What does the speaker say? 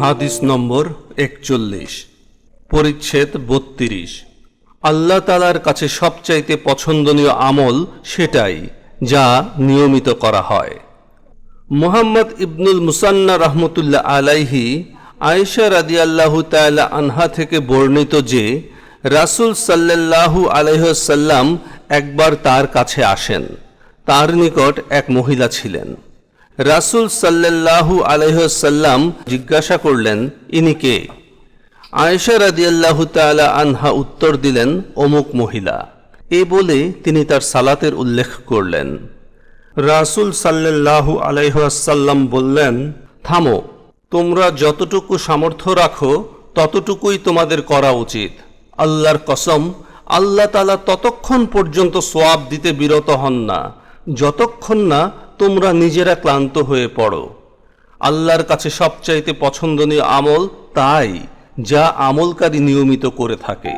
হাদিস নম্বর একচল্লিশ, পরিচ্ছেদ বত্রিশ। আল্লাহ তালার কাছে সবচাইতে পছন্দনীয় আমল সেটাই, যা নিয়মিত করা হয়। মোহাম্মদ ইবনুল মুসান্না রহমতুল্লাহ আলাইহি আয়েশা রাদিয়াল্লাহু তাআলা আনহা থেকে বর্ণিত যে, রাসূল সাল্লাল্লাহু আলাইহাল্লাম একবার তার কাছে আসেন। তার নিকট এক মহিলা ছিলেন। রাসূল সাল্লাল্লাহু আলাইহাল্লাম জিজ্ঞাসা করলেন, ইনি কে? আয়েশা রাদিয়াল্লাহু তাআলা আনহা উত্তর দিলেন, অমুক মহিলা। এ বলে তিনি তার সালাতের উল্লেখ করলেন। রাসূল সাল্লাল্লাহু আলাইহাল্লাম বললেন, থামো, তোমরা যতটুকু সামর্থ্য রাখো, ততটুকুই তোমাদের করা উচিত। আল্লাহর কসম, আল্লাহ তালা ততক্ষণ পর্যন্ত সোয়াব দিতে বিরত হন না। যতক্ষণ না তোমরা নিজেরা ক্লান্ত হয়ে পড়ো, আল্লাহর কাছে সবচাইতে পছন্দনীয় আমল তাই, যা আমলকারী নিয়মিত করে থাকে।